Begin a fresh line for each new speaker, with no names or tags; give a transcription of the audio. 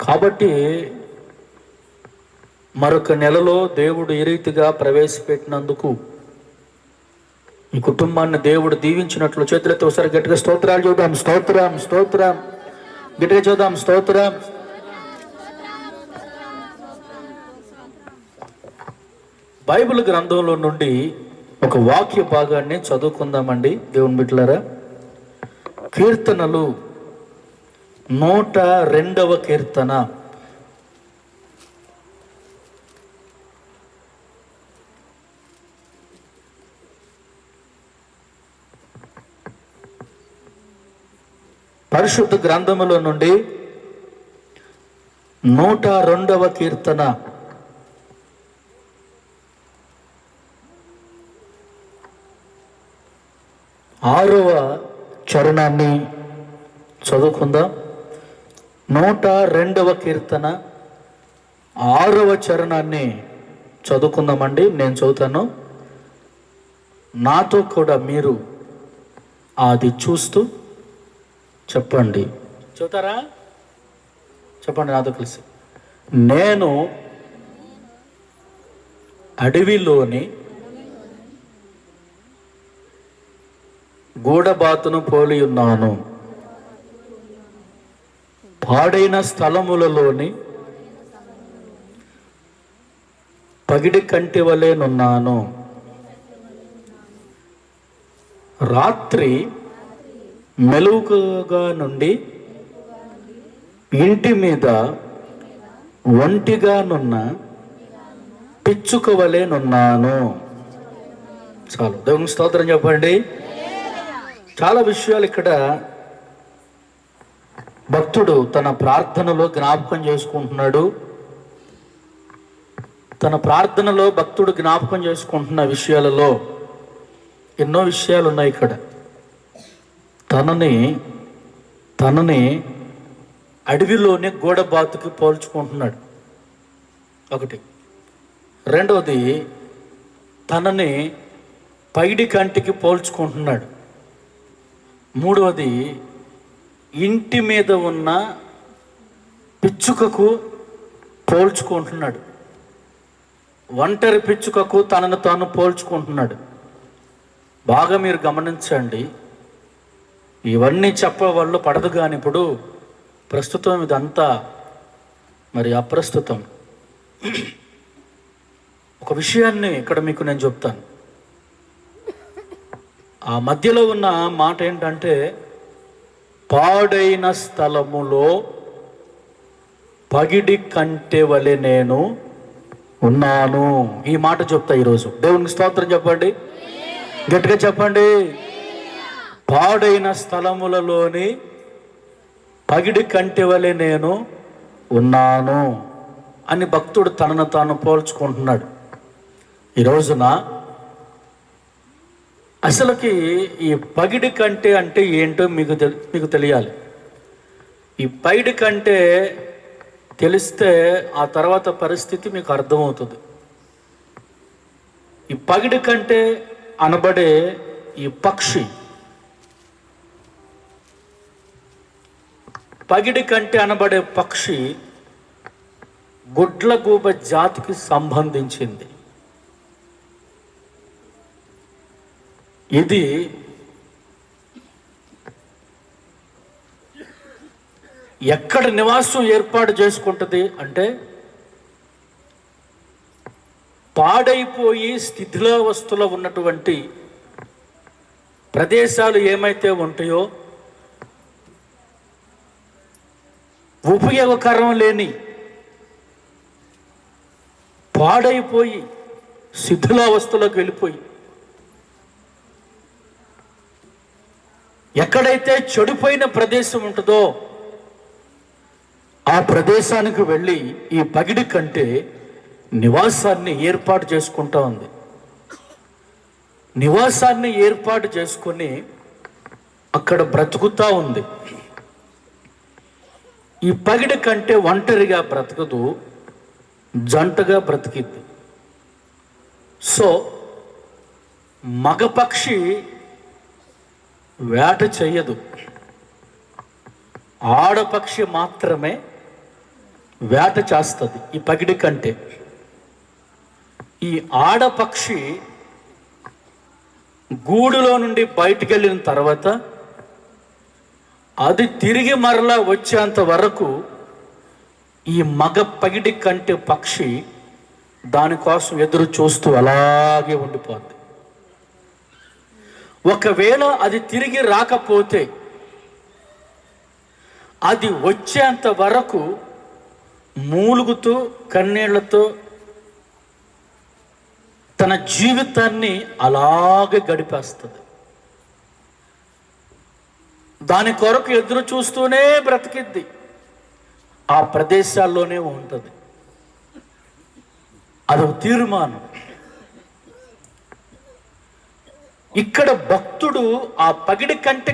కాబట్టి మరొక నెలలో దేవుడు ఏ రీతిగా ప్రవేశపెట్టినందుకు ఈ కుటుంబాన్ని దేవుడు దీవించినట్లు చేతులతో ఒకసారి గట్టిగా స్తోత్రాలు చూద్దాం. స్తోత్రం స్తోత్రం. గట్టిగా చూద్దాం. స్తోత్రం. బైబిల్ గ్రంథంలో నుండి ఒక వాక్య భాగాన్ని చదువుకుందామండి దేవుని బిడ్డలారా. కీర్తనలు నూట రెండవ కీర్తన. పరిశుద్ధ గ్రంథములో నుండి నూట రెండవ కీర్తన. ఆరవ చరణాన్ని చదువుకుందాం. నూట రెండవ కీర్తన ఆరవ చరణాన్ని చదువుకుందామండి. నేను చదువుతాను. నాతో కూడా మీరు అది చూస్తూ చెప్పండి. చదువుతారా? చెప్పండి నాతో కలిసి. నేను అడవిలోని గూడబాతును పోలి ఉన్నాను. పాడైన స్థలములలోని పగిడి కంటి వలెనున్నాను రాత్రి మెలుగుగా నుండి ఇంటి మీద ఒంటిగానున్న పిచ్చుక వలెనున్నాను చాలు. దేవుని స్తోత్రం చెప్పండి. చాలా విషయాలు ఇక్కడ భక్తుడు తన ప్రార్థనలో జ్ఞాపకం చేసుకుంటున్నాడు. తన ప్రార్థనలో భక్తుడు జ్ఞాపకం చేసుకుంటున్న విషయాలలో ఎన్నో విషయాలు ఉన్నాయి ఇక్కడ. తనని తనని అడవిలోనే గోడబాతుకి పోల్చుకుంటున్నాడు. ఒకటి. రెండవది తనని పైడి కంటికి పోల్చుకుంటున్నాడు. మూడవది ఇంటి మీద ఉన్న పిచ్చుకకు పోల్చుకుంటున్నాడు. ఒంటరి పిచ్చుకకు తనను తాను పోల్చుకుంటున్నాడు. బాగా మీరు గమనించండి. ఇవన్నీ చెప్ప పడదు కానీ ఇప్పుడు ప్రస్తుతం ఇదంతా మరి అప్రస్తుతం. ఒక విషయాన్ని ఇక్కడ మీకు నేను చెప్తాను. ఆ మధ్యలో ఉన్న మాట ఏంటంటే పాడైన స్థలములో పగిడి కంటే వలె నేను ఉన్నాను. ఈ మాట చెప్తా ఈరోజు. దేవునికి స్తోత్రం చెప్పండి. గట్టిగా చెప్పండి. పాడైన స్థలములలోని పగిడి కంటి వలె నేను ఉన్నాను అని భక్తుడు తనను తాను పోల్చుకుంటున్నాడు. ఈ రోజున అసలుకి ఈ పగిడి కంటే అంటే ఏంటో మీకు తెలి మీకు తెలియాలి. ఈ పైడి కంటే తెలిస్తే ఆ తర్వాత పరిస్థితి మీకు అర్థమవుతుంది. ఈ పగిడి కంటే అనబడే ఈ పక్షి పగిడి కంటే అనబడే పక్షి గుడ్లగూబ జాతికి సంబంధించింది. ఇది ఎక్కడ నివాసం ఏర్పాటు చేసుకుంటుంది అంటే పాడైపోయి స్థితిలావస్థలో ఉన్నటువంటి ప్రదేశాలు ఏమైతే ఉంటాయో ఉపయోగకరం లేని పాడైపోయి శిథిలావస్థలోకి వెళ్ళిపోయి ఎక్కడైతే చెడిపోయిన ప్రదేశం ఉంటుందో ఆ ప్రదేశానికి వెళ్ళి ఈ పగిడి కంటే నివాసాన్ని ఏర్పాటు చేసుకుంటా ఉంది. నివాసాన్ని ఏర్పాటు చేసుకొని అక్కడ బ్రతుకుతా ఉంది. ఈ పగిడి కంటే ఒంటరిగా బ్రతకదు జంటగా బ్రతికిద్ది. సో మగపక్షి వేట చెయ్యదు. ఆడపక్షి మాత్రమే వేట చేస్తుంది ఈ పగిడి కంటే. ఈ ఆడపక్షి గూడులో నుండి బయటికి వెళ్ళిన తర్వాత అది తిరిగి మరలా వచ్చేంత వరకు ఈ మగ పగిడి కంటే పక్షి దానికోసం ఎదురు చూస్తూ అలాగే ఉండిపోద్ది. ఒకవేళ అది తిరిగి రాకపోతే అది వచ్చేంత వరకు మూలుగుతూ కన్నీళ్ళతో తన జీవితాన్ని అలాగే గడిపేస్తుంది. దాని కొరకు ఎదురు చూస్తూనే బ్రతికిద్ది. ఆ ప్రదేశాల్లోనే ఉంటుంది. అదొక తీర్మానం. ఇక్కడ భక్తుడు ఆ పగిడి కంటే